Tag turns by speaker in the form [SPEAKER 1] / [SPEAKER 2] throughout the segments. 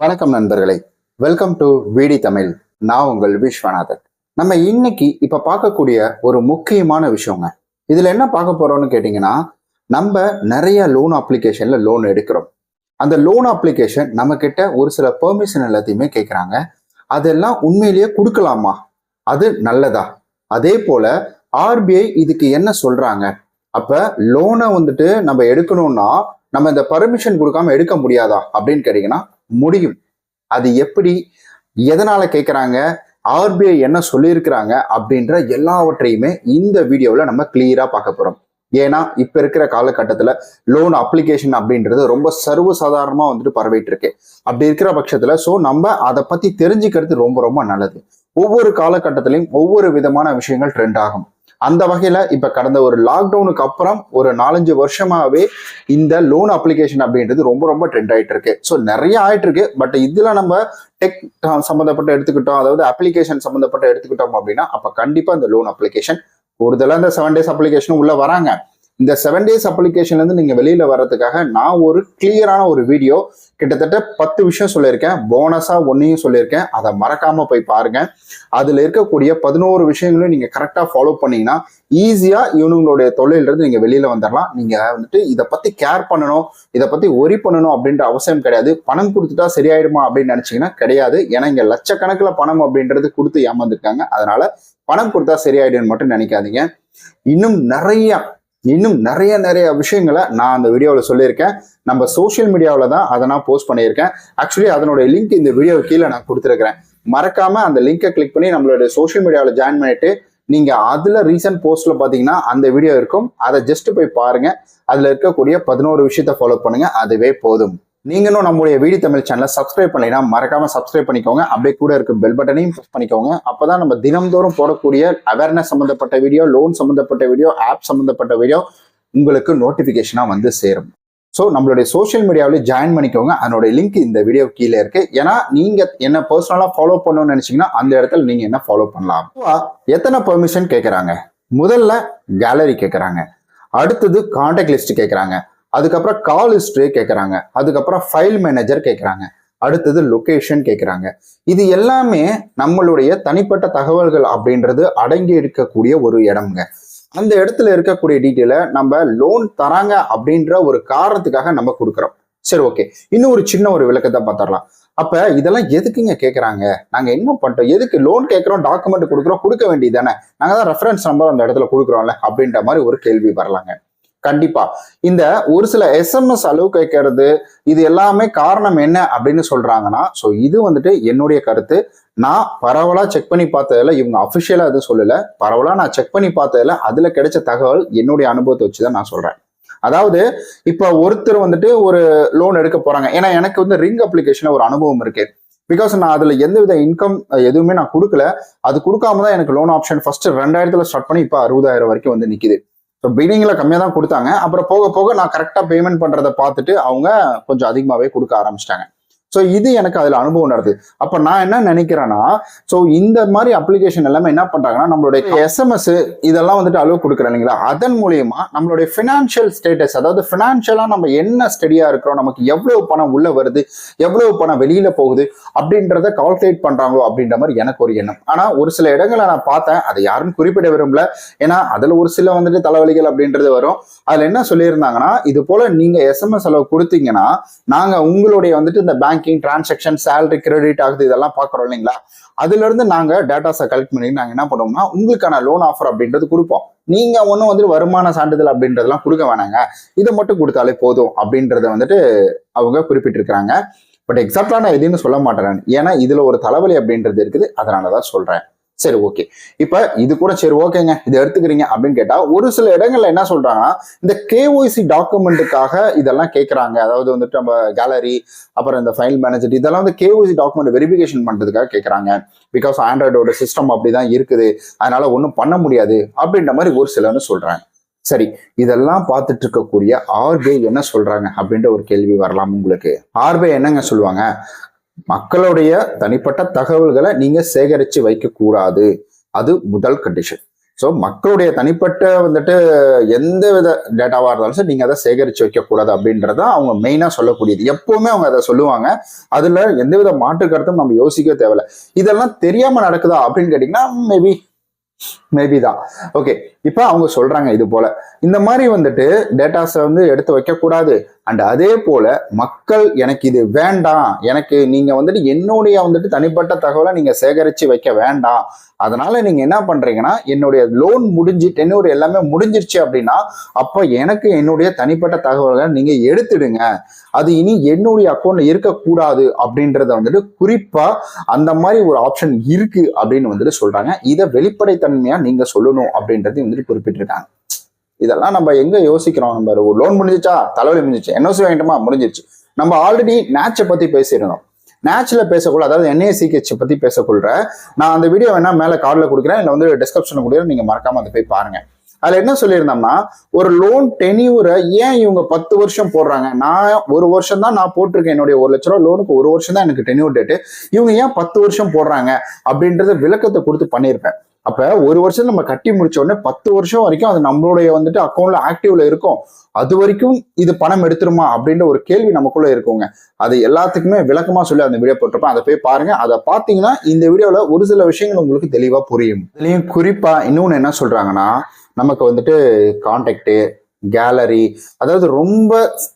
[SPEAKER 1] வணக்கம் நண்பர்களே. Welcome to விடி தமிழ். நான் உங்கள் விஸ்வநாதன். நம்ம இன்னைக்கு இப்ப பார்க்கக்கூடிய ஒரு முக்கியமான விஷயங்க. இதுல என்ன பார்க்க போறோம்னு கேட்டீங்கன்னா நம்ம நிறைய லோன் அப்ளிகேஷன்ல லோன் எடுக்கிறோம். அந்த லோன் அப்ளிகேஷன் நம்ம கிட்ட ஒரு சில பெர்மிஷன் எல்லாத்தையுமே கேட்குறாங்க அதெல்லாம் உண்மையிலேயே கொடுக்கலாமா? அது நல்லதா? அதே போல ஆர்பிஐ இதுக்கு என்ன சொல்றாங்க? அப்ப லோனை வந்துட்டு நம்ம எடுக்கணும்னா நம்ம இந்த பர்மிஷன் கொடுக்காம எடுக்க முடியாதா? அப்படின்னு கேட்டீங்கன்னா முடியும். அது எப்படி எதனால கேட்குறாங்க ஆர்பிஐ என்ன சொல்லியிருக்கிறாங்க அப்படின்ற எல்லாவற்றையுமே இந்த வீடியோவில் நம்ம கிளியராக பார்க்க போகிறோம் ஏன்னா இப்ப இருக்கிற காலகட்டத்துல லோன் அப்ளிகேஷன் அப்படின்றது ரொம்ப சர்வசாதாரணமா வந்துட்டு பரவிட்டு இருக்கு அப்படி இருக்கிற பட்சத்துல ஸோ நம்ம அதை பத்தி தெரிஞ்சுக்கிறது ரொம்ப ரொம்ப நல்லது. ஒவ்வொரு காலகட்டத்திலையும் ஒவ்வொரு விதமான விஷயங்கள் ட்ரெண்ட் ஆகும். அந்த வகையில் இப்போ கடந்த ஒரு லாக்டவுனுக்கு அப்புறம் ஒரு நாலஞ்சு வருஷமாகவே இந்த லோன் அப்ளிகேஷன் அப்படின்றது ரொம்ப ரொம்ப ட்ரெண்ட் ஆகிட்டு இருக்கு ஸோ நிறைய ஆகிட்டு இருக்கு பட் இதில் நம்ம டெக் சம்மந்தப்பட்ட எடுத்துக்கிட்டோம். அதாவது அப்ளிகேஷன் சம்மந்தப்பட்ட எடுத்துக்கிட்டோம் அப்படின்னா அப்போ கண்டிப்பாக இந்த லோன் அப்ளிகேஷன் கூடுதலாக இந்த செவன் டேஸ் அப்ளிகேஷனும் உள்ளே வராங்க. இந்த செவன் டேஸ் அப்ளிகேஷன்ல இருந்து நீங்க வெளியில வர்றதுக்காக நான் ஒரு கிளியரான ஒரு வீடியோ கிட்டத்தட்ட பத்து விஷயம் சொல்லியிருக்கேன். போனஸா ஒன்னையும் சொல்லியிருக்கேன். அதை மறக்காம போய் பாருங்க. அதுல இருக்கக்கூடிய பதினோரு விஷயங்களையும் நீங்க கரெக்டா ஃபாலோ பண்ணீங்கன்னா ஈஸியா இவனுங்களுடைய தொழிலிருந்து நீங்க வெளியில வந்துடலாம் நீங்க வந்துட்டு இதை பத்தி கேர் பண்ணணும் இதை பத்தி ஒரி பண்ணணும் அப்படின்ற அவசியம் கிடையாது. பணம் கொடுத்துட்டா சரியாயிடுமா அப்படின்னு நினைச்சீங்கன்னா கிடையாது. ஏன்னா இங்க லட்சக்கணக்கில் பணம் அப்படின்றது கொடுத்து ஏமாந்துருக்காங்க. அதனால பணம் கொடுத்தா சரியாயிடுன்னு மட்டும் நினைக்காதீங்க. இன்னும் நிறைய இன்னும் நிறைய நிறைய விஷயங்களை நான் அந்த வீடியோவில் சொல்லியிருக்கேன். நம்ம சோஷியல் மீடியாவில் தான் அதை நான் போஸ்ட் பண்ணியிருக்கேன். ஆக்சுவலி அதனுடைய லிங்க் இந்த வீடியோ கீழே நான் கொடுத்துருக்கிறேன். மறக்காம அந்த லிங்கை கிளிக் பண்ணி நம்மளுடைய சோஷியல் மீடியாவில் ஜாயின் பண்ணிட்டு நீங்க அதுல ரீசன்ட் போஸ்ட்ல பாத்தீங்கன்னா அந்த வீடியோ இருக்கும். அதை ஜஸ்ட் போய் பாருங்க. அதுல இருக்கக்கூடிய பதினோரு விஷயத்த ஃபாலோ பண்ணுங்க. அதுவே போதும். நீங்களும் நம்முடைய வீடி தமிழ் சேனலை சப்ஸ்கிரைப் பண்ணலைன்னா மறக்காம சப்ஸ்கிரைப் பண்ணிக்கோங்க. அப்படியே கூட இருக்க பெல் பட்டனையும் ப்ரெஸ் பண்ணிக்கோங்க. அப்பதான் நம்ம தினம்தோறும் போடக்கூடிய அவேர்னஸ் சம்பந்தப்பட்ட வீடியோ லோன் சம்பந்தப்பட்ட வீடியோ ஆப் சம்பந்தப்பட்ட வீடியோ உங்களுக்கு நோட்டிஃபிகேஷனாக வந்து சேரும். ஸோ நம்மளுடைய சோஷியல் மீடியாவிலே ஜாயின் பண்ணிக்கோங்க. அதனுடைய லிங்க் இந்த வீடியோ கீழே இருக்கு. ஏன்னா நீங்க என்ன பர்சனலாக ஃபாலோ பண்ணணும்னு நினைச்சீங்கன்னா அந்த இடத்துல நீங்க என்ன ஃபாலோ பண்ணலாம்? எத்தனை பெர்மிஷன் கேட்குறாங்க முதல்ல கேலரி கேட்குறாங்க அடுத்தது கான்டாக்ட் லிஸ்ட் கேட்குறாங்க அதுக்கப்புறம் கால் ஹிஸ்டரி கேட்குறாங்க அதுக்கப்புறம் ஃபைல் மேனேஜர் கேட்குறாங்க அடுத்தது லொக்கேஷன் கேட்குறாங்க இது எல்லாமே நம்மளுடைய தனிப்பட்ட தகவல்கள் அப்படின்றது அடங்கி இருக்கக்கூடிய ஒரு இடம்ங்க. அந்த இடத்துல இருக்கக்கூடிய டீட்டெயிலை நம்ம லோன் தராங்க அப்படின்ற ஒரு காரணத்துக்காக நம்ம கொடுக்குறோம். சரி ஓகே இன்னும் ஒரு சின்ன ஒரு விளக்கத்தை பார்த்துடலாம். அப்ப இதெல்லாம் எதுக்குங்க கேட்குறாங்க நாங்க என்ன பண்ணிட்டோம் எதுக்கு லோன் கேட்குறோம் டாக்குமெண்ட் கொடுக்குறோம் கொடுக்க வேண்டியது தானே? நாங்க தான் ரெஃபரன்ஸ் நம்பர் அந்த இடத்துல கொடுக்குறோம்ல அப்படின்ற மாதிரி ஒரு கேள்வி வரலாங்க. கண்டிப்பா. இந்த ஒரு சில எஸ்எம்எஸ் அளவு கேட்கறது இது எல்லாமே காரணம் என்ன அப்படின்னு சொல்றாங்கன்னா ஸோ இது வந்துட்டு என்னுடைய கருத்து. நான் பரவலா செக் பண்ணி பார்த்ததுல இவங்க அஃபிஷியலா எதுவும் சொல்லல. பரவலா நான் செக் பண்ணி பார்த்ததுல அதுல கிடைச்ச தகவல் என்னுடைய அனுபவத்தை வச்சு தான் நான் சொல்றேன். அதாவது இப்ப ஒருத்தர் வந்துட்டு ஒரு லோன் எடுக்க போறாங்க. ஏன்னா எனக்கு வந்து ரிங் அப்ளிகேஷன்ல ஒரு அனுபவம் இருக்கு. பிகாஸ் நான் அதுல எந்தவித இன்கம் எதுவுமே நான் கொடுக்கல. அது கொடுக்காம தான் எனக்கு லோன் ஆப்ஷன் ஃபர்ஸ்ட் ரெண்டாயிரத்துல ஸ்டார்ட் பண்ணி இப்போ அறுபதாயிரம் வரைக்கும் வந்து நிக்குது. ஸோ பிகினிங்ல கம்மியாக தான் கொடுத்தாங்க. அப்புறம் போக போக நான் கரெக்டாக பேமெண்ட் பண்ணுறதை பார்த்துட்டு அவங்க கொஞ்சம் அதிகமாகவே கொடுக்க ஆரம்பிச்சிட்டாங்க. ஸோ இது எனக்கு அதில் அனுபவம் நடக்குது. அப்போ நான் என்ன நினைக்கிறேன்னா ஸோ இந்த மாதிரி அப்ளிகேஷன் எல்லாமே என்ன பண்றாங்கன்னா நம்மளுடைய எஸ்எம்எஸ் இதெல்லாம் வந்துட்டு அளவு கொடுக்குறேன் இல்லைங்களா? அதன் மூலியமா நம்மளுடைய ஃபினான்ஷியல் ஸ்டேட்டஸ் அதாவது ஃபினான்ஷியலாக நம்ம என்ன ஸ்டடியாக இருக்கிறோம் நமக்கு எவ்வளவு பணம் உள்ளே வருது எவ்வளவு பணம் வெளியில் போகுது அப்படின்றத கால்குலேட் பண்றாங்களோ அப்படின்ற மாதிரி எனக்கு ஒரு எண்ணம். ஆனால் ஒரு சில இடங்களை நான் பார்த்தேன் அதை யாரும் குறிப்பிட விரும்பல. ஏன்னா அதில் ஒரு சில வந்துட்டு தலைவலிகள் அப்படின்றது வரும். அதில் என்ன சொல்லியிருந்தாங்கன்னா இது போல நீங்கள் எஸ்எம்எஸ் அளவு கொடுத்தீங்கன்னா நாங்கள் உங்களுடைய வந்துட்டு இந்த bank banking transaction salary credit ஆகுது இதெல்லாம் பார்க்குறோம் இல்லைங்களா? அதுலேருந்து நாங்கள் டேட்டாஸை கலெக்ட் பண்ணி நாங்கள் என்ன பண்ணுவோம்னா உங்களுக்கான லோன் ஆஃபர் அப்படின்றது கொடுப்போம். நீங்கள் ஒன்றும் வந்துட்டு வருமான சான்றிதழ் அப்படின்றதெல்லாம் கொடுக்க வேணாங்க. இதை மட்டும் கொடுத்தாலே போதும் அப்படின்றத வந்துட்டு அவங்க குறிப்பிட்டிருக்கிறாங்க. பட் எக்ஸாக்டாக நான் எதுன்னு சொல்ல மாட்டேன் ஏன்னா இதில் ஒரு தலைவலி அப்படின்றது இருக்குது. அதனாலதான் சொல்கிறேன் சரி ஓகே இப்ப இது கூட சரி ஓகேங்க இதை எடுத்துக்கிறீங்க அப்படின்னு கேட்டா ஒரு சில இடங்கள்ல என்ன சொல்றாங்கன்னா இந்த கேஒய்சி டாக்குமெண்ட்டுக்காக இதெல்லாம் கேட்கறாங்க அதாவது வந்துட்டு நம்ம கேலரி அப்புறம் இந்த ஃபைல் மேனேஜர் இதெல்லாம் வந்து கேஒய்சி டாக்குமெண்ட் வெரிஃபிகேஷன் பண்றதுக்காக கேட்கறாங்க பிகாஸ் ஆண்ட்ராய்டோட சிஸ்டம் அப்படிதான் இருக்குது. அதனால ஒன்றும் பண்ண முடியாது. அப்படின்ற மாதிரி ஒரு சிலர்னு சொல்றாங்க. சரி இதெல்லாம் பார்த்துட்டு இருக்கக்கூடிய ஆர்பிஐ என்ன சொல்றாங்க அப்படின்ற ஒரு கேள்வி வரலாம் உங்களுக்கு. ஆர்பிஐ என்னங்க சொல்லுவாங்க? மக்களுடைய தனிப்பட்ட தகவல்களை நீங்க சேகரித்து வைக்கக்கூடாது. அது முதல் கண்டிஷன் ஸோ மக்களுடைய தனிப்பட்ட வந்துட்டு எந்த வித டேட்டாவாக இருந்தாலும் சரி நீங்கள் அதை சேகரித்து வைக்கக்கூடாது அப்படின்றத அவங்க மெயினாக சொல்லக்கூடியது. எப்பவுமே அவங்க அதை சொல்லுவாங்க. அதில் எந்தவித மாற்று கருத்தும் நம்ம யோசிக்க தேவையில்ல. இதெல்லாம் தெரியாமல் நடக்குதா அப்படின்னு கேட்டிங்கன்னா மேபி மேபி தான். ஓகே இப்போ அவங்க சொல்றாங்க இது போல. இந்த மாதிரி வந்துட்டு டேட்டாஸை வந்து எடுத்து வைக்கக்கூடாது. அண்ட் அதே போல மக்கள் எனக்கு இது வேண்டாம். எனக்கு நீங்க வந்துட்டு என்னுடைய வந்துட்டு தனிப்பட்ட தகவலை நீங்க சேகரித்து வைக்க வேண்டாம். அதனால நீங்க என்ன பண்றீங்கன்னா என்னுடைய லோன் முடிஞ்சு டென்னூர் எல்லாமே முடிஞ்சிருச்சு அப்படின்னா அப்போ எனக்கு என்னுடைய தனிப்பட்ட தகவல்களை நீங்க எடுத்துடுங்க. அது இனி என்னுடைய அக்கௌண்ட்ல இருக்கக்கூடாது அப்படின்றத வந்துட்டு குறிப்பா அந்த மாதிரி ஒரு ஆப்ஷன் இருக்கு அப்படின்னு வந்துட்டு சொல்றாங்க. இதை வெளிப்படைத்தன்மையா நீங்க சொல்லணும் அப்படின்றதையும் மாதிரி குறிப்பிட்டிருக்காங்க. இதெல்லாம் நம்ம எங்க யோசிக்கிறோம்? நம்ம லோன் முடிஞ்சிச்சா தலைவலி முடிஞ்சிச்சு. என்ஓசி வாங்கிட்டோமா? முடிஞ்சிருச்சு. நம்ம ஆல்ரெடி நேச்சை பத்தி பேசியிருந்தோம். நேச்சுல பேசக்குள்ள அதாவது என்ஏசிகெச் பத்தி பேசக்குள்ள நான் அந்த வீடியோ வேணா மேல கார்டில் கொடுக்குறேன். இல்லை வந்து டிஸ்கிரிப்ஷன் கொடுக்குறேன். நீங்க மறக்காம அதை போய் பாருங்க. அதுல என்ன சொல்லியிருந்தோம்னா ஒரு லோன் டெனியூரை ஏன் இவங்க பத்து வருஷம் போடுறாங்க? நான் ஒரு வருஷம் தான் நான் போட்டிருக்கேன். என்னுடைய ஒரு லட்ச ரூபா லோனுக்கு ஒரு வருஷம் தான் எனக்கு டெனியூர் டேட்டு இவங்க ஏன் பத்து வருஷம் போடுறாங்க? அப்படின்றத விளக்கத்தை கொடுத்து பண்ணியிருப்பேன். அப்ப ஒரு வருஷம் நம்ம கட்டி முடிச்ச உடனே பத்து வருஷம் வரைக்கும் அது நம்மளுடைய வந்துட்டு அக்கௌண்ட்ல ஆக்டிவ்ல இருக்கும். அது வரைக்கும் இது பணம் எடுத்துருமா அப்படின்ற ஒரு கேள்வி நமக்குள்ள இருக்குங்க. அது எல்லாத்துக்குமே விளக்கமா சொல்லி அந்த வீடியோ போட்டிருப்பேன். அதை போய் பாருங்க. அதை பார்த்தீங்கன்னா இந்த வீடியோல ஒரு சில விஷயங்கள் உங்களுக்கு தெளிவா புரியும். இதுலயும் குறிப்பா இன்னொன்னு என்ன சொல்றாங்கன்னா நமக்கு வந்துட்டு கான்டாக்டு கேலரி அதாவது ரொம்ப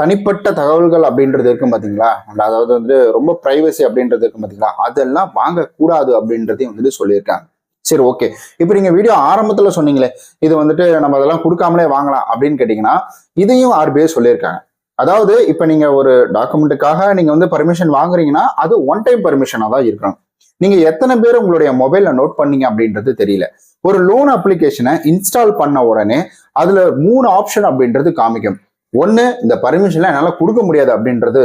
[SPEAKER 1] தனிப்பட்ட தகவல்கள் அப்படின்றது இருக்கும் பார்த்தீங்களா அதாவது வந்து ரொம்ப ப்ரைவசி அப்படின்றது இருக்கும் பார்த்தீங்களா அதெல்லாம் வாங்கக்கூடாது அப்படின்றதையும் வந்துட்டு சொல்லியிருக்காங்க. சரி ஓகே இப்போ நீங்க வீடியோ ஆரம்பத்துல சொன்னீங்களே இது வந்துட்டு நம்ம அதெல்லாம் கொடுக்காமலே வாங்கலாம் அப்படின்னு கேட்டீங்கன்னா இதையும் ஆர்பிஐ சொல்லியிருக்காங்க. அதாவது இப்போ நீங்க ஒரு டாக்குமெண்ட்டுக்காக நீங்க வந்து பர்மிஷன் வாங்குறீங்கன்னா அது ஒன் டைம் பர்மிஷனாக தான் இருக்கணும். நீங்க எத்தனை பேர் உங்களுடைய மொபைல்ல நோட் பண்ணீங்க அப்படின்றது தெரியல. ஒரு லோன் அப்ளிகேஷனை இன்ஸ்டால் பண்ண உடனே அதுல மூணு ஆப்ஷன் அப்படின்றது காமிக்கும். ஒன்னு இந்த பர்மிஷன்ல என்னால கொடுக்க முடியாது அப்படின்றது.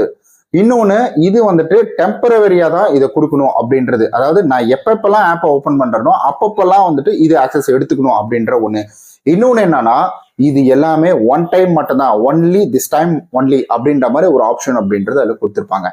[SPEAKER 1] இன்னொன்று இது வந்துட்டு டெம்பரவரியாக தான் இதை கொடுக்கணும் அப்படின்றது. அதாவது நான் எப்பப்பெல்லாம் ஆப்பை ஓப்பன் பண்ணுறனோ அப்பப்பெல்லாம் வந்துட்டு இது ஆக்சஸ் எடுத்துக்கணும் அப்படின்ற ஒன்று இன்னொன்று என்னன்னா இது எல்லாமே ஒன் டைம் மட்டும்தான். ஒன்லி திஸ் டைம் ஒன்லி அப்படின்ற மாதிரி ஒரு ஆப்ஷன் அப்படின்றது அதில் கொடுத்துருப்பாங்க.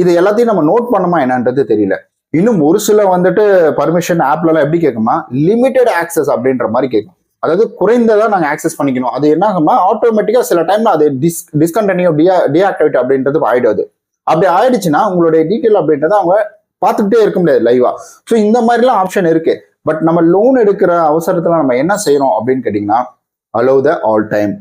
[SPEAKER 1] இது எல்லாத்தையும் நம்ம நோட் பண்ணோமா என்னன்றது தெரியல. இன்னும் ஒரு சில வந்துட்டு பர்மிஷன் ஆப்லலாம் எப்படி கேட்குமா லிமிட்டெட் ஆக்சஸ் அப்படின்ற மாதிரி கேட்கும். அதாவது குறைந்ததாக நாங்கள் ஆக்சஸ் பண்ணிக்கணும். அது என்ன ஆகுமா ஆட்டோமேட்டிக்காக சில டைம்ல அது டிஸ் டிஸ்கண்டினியூ டியா டிஆக்டிவேட் அப்படின்றது ஆயிடுது அப்படி ஆயிடுச்சுன்னா உங்களுடைய டீட்டெயில் அப்படின்றத அவங்க பார்த்துக்கிட்டே இருக்க முடியாது லைவா ஸோ இந்த மாதிரிலாம் ஆப்ஷன் இருக்கு. பட் நம்ம லோன் எடுக்கிற அவசரத்துல நம்ம என்ன செய்யறோம் அப்படின்னு கேட்டிங்கன்னா allow the all time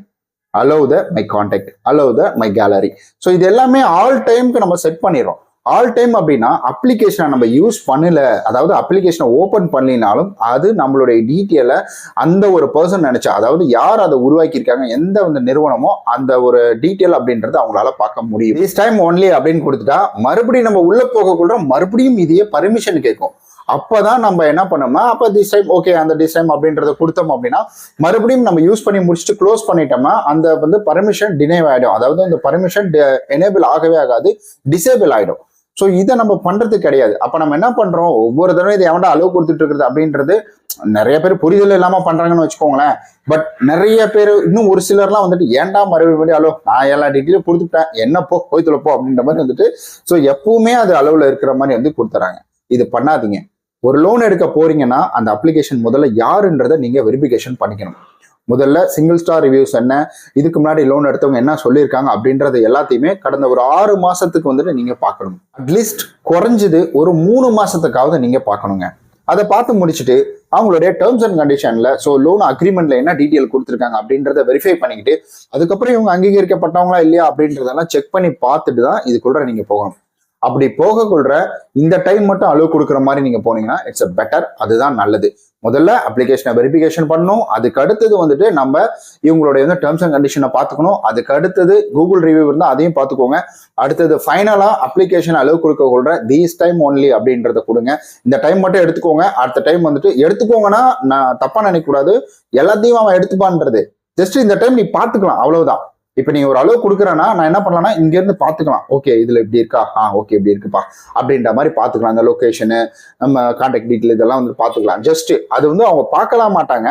[SPEAKER 1] allow the my contact allow the my gallery so இது எல்லாமே ஆல் டைம்க்கு நம்ம செட் பண்ணிடுறோம். ஆல் டைம் அப்படின்னா அப்ளிகேஷனை நம்ம யூஸ் பண்ணல அதாவது அப்ளிகேஷனை ஓப்பன் பண்ணினாலும் அது நம்மளுடைய டீட்டெயிலை அந்த ஒரு பர்சன் நினைச்சா அதாவது யார் அதை உருவாக்கியிருக்காங்க எந்த வந்து நிறுவனமோ அந்த ஒரு டீட்டெயில் அப்படின்றத அவங்களால பார்க்க முடியும். திஸ் டைம் ஒன்லி அப்படின்னு கொடுத்துட்டா மறுபடியும் நம்ம உள்ள போகக்குள்ள மறுபடியும் இதையே பர்மிஷன் கேட்கும். அப்பதான் நம்ம என்ன பண்ணோம்னா அப்போ திஸ் டைம் ஓகே அந்த டிஸ் டைம் அப்படின்றத கொடுத்தோம் அப்படின்னா மறுபடியும் நம்ம யூஸ் பண்ணி முடிச்சுட்டு க்ளோஸ் பண்ணிட்டோம்னா அந்த வந்து பர்மிஷன் டினைவ் ஆகிடும் அதாவது அந்த பர்மிஷன் எனேபிள் uh, ஆகவே ஆகாது டிசேபிள் ஆகிடும் ஸோ இதை நம்ம பண்றது கிடையாது. அப்போ நம்ம என்ன பண்றோம்? ஒவ்வொரு தடவை இதை எவன்டா அளவு கொடுத்துட்டு இருக்கிறது அப்படின்றது நிறைய பேர் புரிதல் இல்லாம பண்றாங்கன்னு வச்சுக்கோங்களேன். பட் நிறைய பேர் இன்னும் ஒரு சிலர்லாம் வந்துட்டு ஏன்டா மறுபடியும் அளவு நான் எல்லா டீட்டெயிலும் கொடுத்துட்டேன். என்ன போ? போய் போ. அப்படின்ற மாதிரி வந்துட்டு ஸோ எப்பவுமே அது அளவுல இருக்கிற மாதிரி வந்து கொடுத்துறாங்க. இது பண்ணாதீங்க. ஒரு லோன் எடுக்க போறீங்கன்னா அந்த அப்ளிகேஷன் முதல்ல யாருன்றதை நீங்க வெரிஃபிகேஷன் பண்ணிக்கணும். முதல்ல சிங்கிள் ஸ்டார் ரிவ்யூஸ் என்ன இதுக்கு முன்னாடி லோன் எடுத்தவங்க என்ன சொல்லியிருக்காங்க அப்படின்றது எல்லாத்தையுமே கடந்த ஒரு ஆறு மாசத்துக்கு வந்துட்டு நீங்க பார்க்கணும். அட்லீஸ்ட் குறைஞ்சது ஒரு மூணு மாசத்துக்காவது நீங்க பார்க்கணுங்க. அதை பார்த்து முடிச்சுட்டு அவங்களுடைய டேர்ம்ஸ் அண்ட் கண்டிஷன்ல ஸோ லோன் அக்ரிமெண்ட்ல என்ன டீட்டெயில் கொடுத்துருக்காங்க அப்படின்றத வெரிஃபை பண்ணிக்கிட்டு அதுக்கப்புறம் இவங்க அங்கீகரிக்கப்பட்டவங்களா இல்லையா அப்படின்றதெல்லாம் செக் பண்ணி பார்த்துட்டு தான் இதுக்குள்ள நீங்க போகணும். அப்படி போகக்குள்ள இந்த டைம் மட்டும் அளவு கொடுக்குற மாதிரி நீங்க போனீங்கன்னா இட்ஸ் அ பெட்டர் அதுதான் நல்லது. முதல்ல அப்ளிகேஷனை வெரிஃபிகேஷன் பண்ணணும். அதுக்கு அடுத்தது வந்துட்டு நம்ம இவங்களுடைய வந்து டேர்ம்ஸ் அண்ட் கண்டிஷனை பார்த்துக்கணும். அதுக்கு அடுத்தது கூகுள் ரிவ்யூ இருந்தால் அதையும் பார்த்துக்கோங்க. அடுத்தது ஃபைனலாக அப்ளிகேஷன் அளவு கொடுக்க கொள்ற தீஸ் டைம் ஒன்லி அப்படின்றத கொடுங்க. இந்த டைம் மட்டும் எடுத்துக்கோங்க. அடுத்த டைம் வந்துட்டு எடுத்துக்கோங்கன்னா நான் தப்பாக நினைக்கக்கூடாது. எல்லாத்தையும் அவன் எடுத்துப்பான்றது. ஜஸ்ட் இந்த டைம் நீ பார்த்துக்கலாம். அவ்வளவுதான். இப்போ நீங்கள் ஒரு அளவு கொடுக்குறேன்னா நான் என்ன பண்ணலாம்னா இங்க இருந்து பாத்துக்கலாம் ஓகே இதுல இப்படி இருக்கா? ஆ ஓகே இப்படி இருக்குப்பா. அப்படின்ற மாதிரி பாத்துக்கலாம் அந்த லொகேஷனு நம்ம கான்டாக்ட் டீட்டெயில் இதெல்லாம் வந்து பாத்துக்கலாம் ஜஸ்ட் அது வந்து அவங்க பார்க்கலாம் மாட்டாங்க.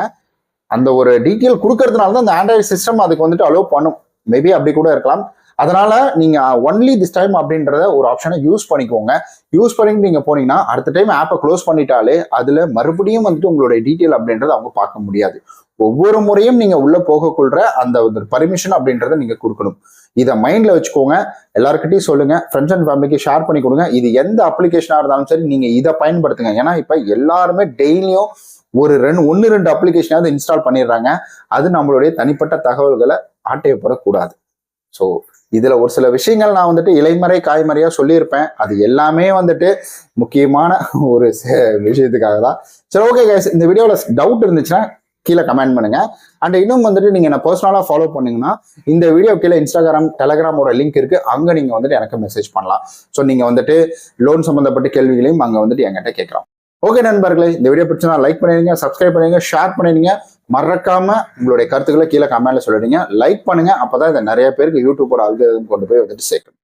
[SPEAKER 1] அந்த ஒரு டீட்டெயில் கொடுக்கறதுனால தான் அந்த ஆண்ட்ராய்டு சிஸ்டம் அதுக்கு வந்துட்டு அலோவ் பண்ணும். மேபி அப்படி கூட இருக்கலாம். அதனால நீங்க ஒன்லி திஸ் டைம் அப்படின்றத ஒரு ஆப்ஷனை யூஸ் பண்ணிக்கோங்க. யூஸ் பண்ணிட்டு நீங்க போனீங்கன்னா அடுத்த டைம் ஆப்பை க்ளோஸ் பண்ணிட்டாலே அதுல மறுபடியும் வந்துட்டு உங்களுடைய டீட்டெயில் அப்படின்றத அவங்க பார்க்க முடியாது. ஒவ்வொரு முறையும் நீங்க உள்ள போகக்குள்ள அந்த பர்மிஷன் அப்படின்றத நீங்க கொடுக்கணும். இதை மைண்ட்ல வச்சுக்கோங்க. எல்லாருக்கிட்டையும் சொல்லுங்க. ஃப்ரெண்ட்ஸ் அண்ட் ஃபேமிலிக்கு ஷேர் பண்ணி கொடுங்க. இது எந்த அப்ளிகேஷனா இருந்தாலும் சரி நீங்க இதை பயன்படுத்துங்க. ஏன்னா இப்ப எல்லாருமே டெய்லியும் ஒரு ரெண்டு ஒன்று ரெண்டு அப்ளிகேஷனாவது இன்ஸ்டால் பண்ணிடுறாங்க. அது நம்மளுடைய தனிப்பட்ட தகவல்களை ஆட்டையப்படக்கூடாது ஸோ இதுல ஒரு சில விஷயங்கள் நான் வந்துட்டு இலைமறை காய்மறையா சொல்லியிருப்பேன். அது எல்லாமே வந்துட்டு முக்கியமான ஒரு விஷயத்துக்காக தான் சரி ஓகே கைஸ் இந்த வீடியோவில் டவுட் இருந்துச்சுன்னா கீழே கமெண்ட் பண்ணுங்க. அண்ட் இன்னும் வந்துட்டு நீங்க என்ன பர்சனலாக ஃபாலோ பண்ணீங்கன்னா இந்த வீடியோ கீழே இன்ஸ்டாகிராம் டெலகிராமோட லிங்க் இருக்கு. அங்க நீங்க வந்துட்டு எனக்கு மெசேஜ் பண்ணலாம். ஸோ நீங்க வந்துட்டு லோன் சம்பந்தப்பட்ட கேள்விகளையும் அங்க வந்துட்டு என்கிட்ட கேட்கலாம். ஓகே நண்பர்களே இந்த வீடியோ பிடிச்சா லைக் பண்ணிடுங்க சப்ஸ்கிரைப் பண்ணிடுங்க ஷேர் பண்ணிடுங்க. மறக்காம உங்களுடைய கருத்துக்களை கீழே கமெண்ட்ல சொல்லிடுங்க. லைக் பண்ணுங்க அப்பதான் இதை நிறைய பேருக்கு யூடியூபோட அல்காரிதம் கொண்டு போய் வந்துட்டு சேர்க்கணும்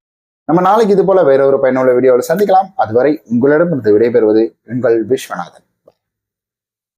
[SPEAKER 1] நம்ம நாளைக்கு இது போல வேற ஒரு பயனுள்ள வீடியோவில் சந்திக்கலாம். அதுவரை உங்களிடம் இருந்து விடைபெறுவது உங்கள் விஸ்வநாதன்.